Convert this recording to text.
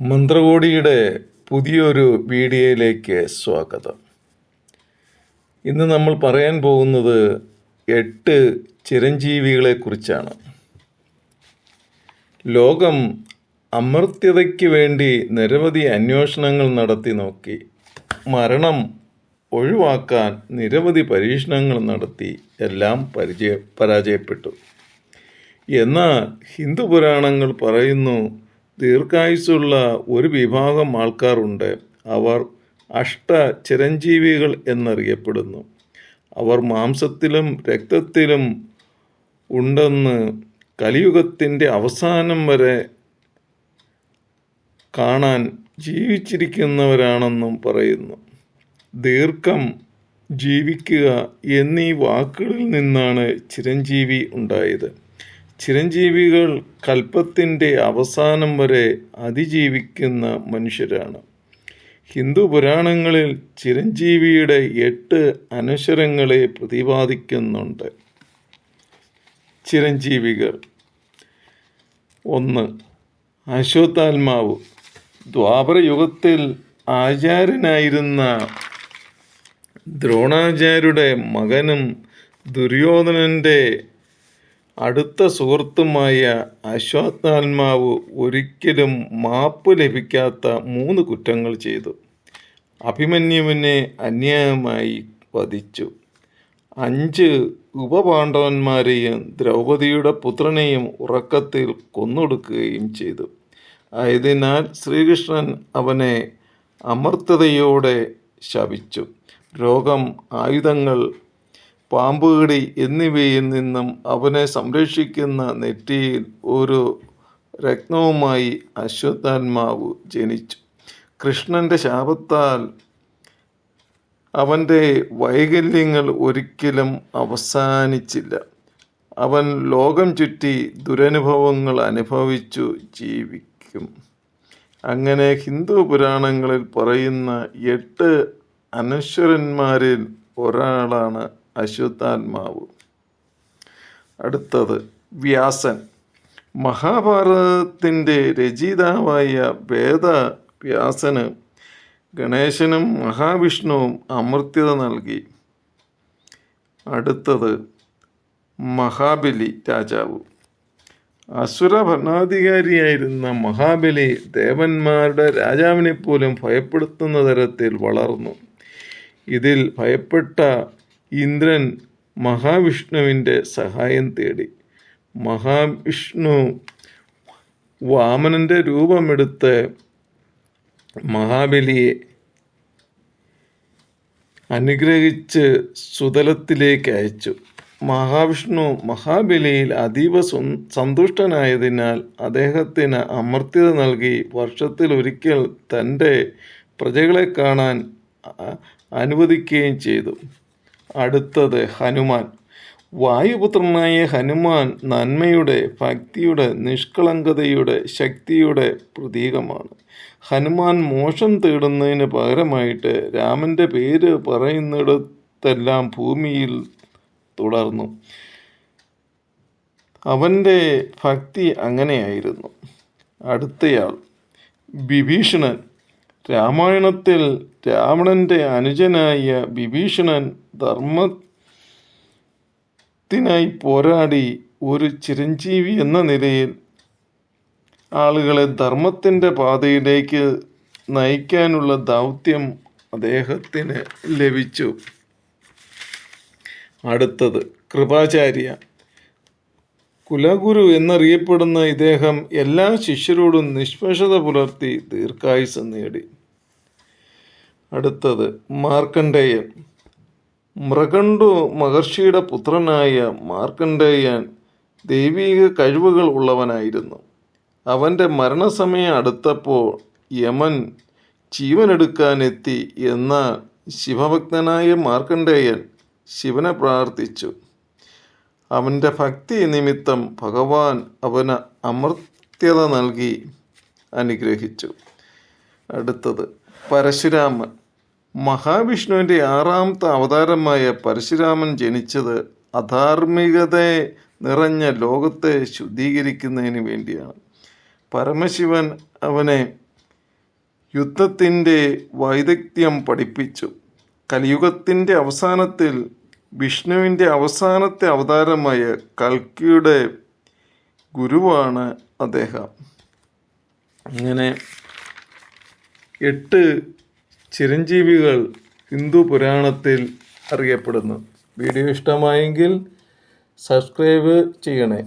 മന്ത്രകോടിയുടെ പുതിയൊരു വീഡിയോയിലേക്ക് സ്വാഗതം. ഇന്ന് നമ്മൾ പറയാൻ പോകുന്നത് എട്ട് ചിരഞ്ജീവികളെക്കുറിച്ചാണ്. ലോകം അമർത്യതയ്ക്ക് വേണ്ടി നിരവധി അന്വേഷണങ്ങൾ നടത്തി നോക്കി. മരണം ഒഴിവാക്കാൻ നിരവധി പരീക്ഷണങ്ങൾ നടത്തി. എല്ലാം പരിചയ പരാജയപ്പെട്ടു. എന്നാൽ ഹിന്ദു പുരാണങ്ങൾ പറയുന്നു ദീർഘായുസ്സുള്ള ഒരു വിഭാഗം ആൾക്കാരുണ്ട്. അവർ അഷ്ട ചിരഞ്ജീവികൾ എന്നറിയപ്പെടുന്നു. അവർ മാംസത്തിലും രക്തത്തിലും ഉണ്ടെന്ന് കലിയുഗത്തിന്റെ അവസാനം വരെ കാണാൻ ജീവിച്ചിരിക്കുന്നവരാണെന്നും പറയുന്നു. ദീർഘം ജീവിക്കുക എന്നീ വാക്കുകളിൽ നിന്നാണ് ചിരഞ്ജീവി ഉണ്ടായത്. ചിരഞ്ജീവികൾ കൽപ്പത്തിന്റെ അവസാനം വരെ അതിജീവിക്കുന്ന മനുഷ്യരാണ്. ഹിന്ദു പുരാണങ്ങളിൽ ചിരഞ്ജീവിയുടെ എട്ട് അനശ്വരങ്ങളെ പ്രതിപാദിക്കുന്നുണ്ട്. ചിരഞ്ജീവികൾ. ഒന്ന് അശ്വത്ഥാത്മാവ്. ദ്വാപരയുഗത്തിൽ ആചാര്യനായിരുന്ന ദ്രോണാചാര്യരുടെ മകനും ദുര്യോധനന്റെ അടുത്ത സുഹൃത്തുമായ അശ്വത്ഥാത്മാവ് ഒരിക്കലും മാപ്പ് ലഭിക്കാത്ത മൂന്ന് കുറ്റങ്ങൾ ചെയ്തു. അഭിമന്യുവിനെ അന്യായമായി വധിച്ചു. അഞ്ച് ഉപപാണ്ഡവന്മാരെയും ദ്രൗപദിയുടെ പുത്രനെയും ഉറക്കത്തിൽ കൊന്നൊടുക്കുകയും ചെയ്തു. ആയതിനാൽ ശ്രീകൃഷ്ണൻ അവനെ അമർത്തതയോടെ ശപിച്ചു. രോഗം ആയുധങ്ങൾ പാമ്പുകടി എന്നിവയിൽ നിന്നും അവനെ സംരക്ഷിക്കുന്ന നെറ്റിയിൽ ഒരു രത്നവുമായി അശ്വത്ഥാത്മാവ് ജനിച്ചു. കൃഷ്ണന്റെ ശാപത്താൽ അവന്റെ വൈകല്യങ്ങൾ ഒരിക്കലും അവസാനിച്ചില്ല. അവൻ ലോകം ചുറ്റി ദുരനുഭവങ്ങൾ അനുഭവിച്ചു ജീവിക്കും. അങ്ങനെ ഹിന്ദു പുരാണങ്ങളിൽ പറയുന്ന എട്ട് അനശ്വരന്മാരിൽ ഒരാളാണ് അശ്വത്ഥാത്മാവ് അടുത്തത് വ്യാസൻ. മഹാഭാരതത്തിന്റെ രചയിതാവായ വേദ വ്യാസന് ഗണേശനും മഹാവിഷ്ണുവും അമർത്യത നൽകി. അടുത്തത് മഹാബലി രാജാവ്. അസുര ഭരണാധികാരിയായിരുന്ന മഹാബലി ദേവന്മാരുടെ രാജാവിനെ പോലും ഭയപ്പെടുത്തുന്ന തരത്തിൽ വളർന്നു. ഇതിൽ ഭയപ്പെട്ട ഇന്ദ്രൻ മഹാവിഷ്ണുവിന്റെ സഹായം തേടി. മഹാവിഷ്ണു വാമനന്റെ രൂപമെടുത്ത് മഹാബലിയെ അനുഗ്രഹിച്ച് സുതലത്തിലേക്ക് അയച്ചു. മഹാവിഷ്ണു മഹാബലിയിൽ അതീവ സന്തുഷ്ടനായതിനാൽ അദ്ദേഹത്തിന് അമർത്യത നൽകി വർഷത്തിൽ ഒരിക്കൽ തന്റെ പ്രജകളെ കാണാൻ അനുവദിക്കുകയും ചെയ്തു. അടുത്തത് ഹനുമാൻ. വായുപുത്രനായ ഹനുമാൻ നന്മയുടെ ഭക്തിയുടെ നിഷ്കളങ്കതയുടെ ശക്തിയുടെ പ്രതീകമാണ്. ഹനുമാൻ മോഷം തേടുന്നതിന് പകരമായിട്ട് രാമന്റെ പേര് പറയുന്നിടത്തെല്ലാം ഭൂമിയിൽ തുടർന്നു. അവന്റെ ഭക്തി അങ്ങനെയായിരുന്നു. അടുത്തയാൾ വിഭീഷണൻ. രാമായണത്തിൽ രാവണന്റെ അനുജനായ വിഭീഷണൻ ധർമ്മത്തിനായി പോരാടി ഒരു ചിരഞ്ജീവി എന്ന നിലയിൽ ആളുകളെ ധർമ്മത്തിന്റെ പാതയിലേക്ക് നയിക്കാനുള്ള ദൗത്യം അദ്ദേഹത്തിന് ലഭിച്ചു. അടുത്തത് കൃപാചാര്യ. കുലഗുരു എന്നറിയപ്പെടുന്ന ഇദ്ദേഹം എല്ലാ ശിഷ്യരോടും നിഷ്പക്ഷത പുലർത്തി ദീർഘായുസ് നേടി. അടുത്തത് മാർക്കണ്ഡേയൻ മൃഗണ്ടു മഹർഷിയുടെ പുത്രനായ മാർക്കണ്ഡേയൻ ദൈവീക കഴിവുകൾ ഉള്ളവനായിരുന്നു. അവന്റെ മരണസമയം അടുത്തപ്പോൾ യമൻ ജീവനെടുക്കാനെത്തി എന്ന ശിവഭക്തനായ മാർക്കണ്ഡേയൻ ശിവനെ പ്രാർത്ഥിച്ചു. അവന്റെ ഭക്തി നിമിത്തം ഭഗവാൻ അവന് അമർത്യത നൽകി അനുഗ്രഹിച്ചു. അടുത്തത് പരശുരാമൻ. മഹാവിഷ്ണുവിന്റെ ആറാമത്തെ അവതാരമായ പരശുരാമൻ ജനിച്ചത് അധാർമികതയെ നിറഞ്ഞ ലോകത്തെ ശുദ്ധീകരിക്കുന്നതിന് വേണ്ടിയാണ്. പരമശിവൻ അവനെ യുദ്ധത്തിന്റെ വൈദഗ്ധ്യം പഠിപ്പിച്ചു. കലിയുഗത്തിന്റെ അവസാനത്തിൽ വിഷ്ണുവിന്റെ അവസാനത്തെ അവതാരമായ കൽക്കിയുടെ ഗുരുവാണ് അദ്ദേഹം. അങ്ങനെ എട്ട് ചിരഞ്ജീവികൾ ഹിന്ദു പുരാണത്തിൽ അറിയപ്പെടുന്നു. വീഡിയോ ഇഷ്ടമായെങ്കിൽ സബ്സ്ക്രൈബ് ചെയ്യണേ.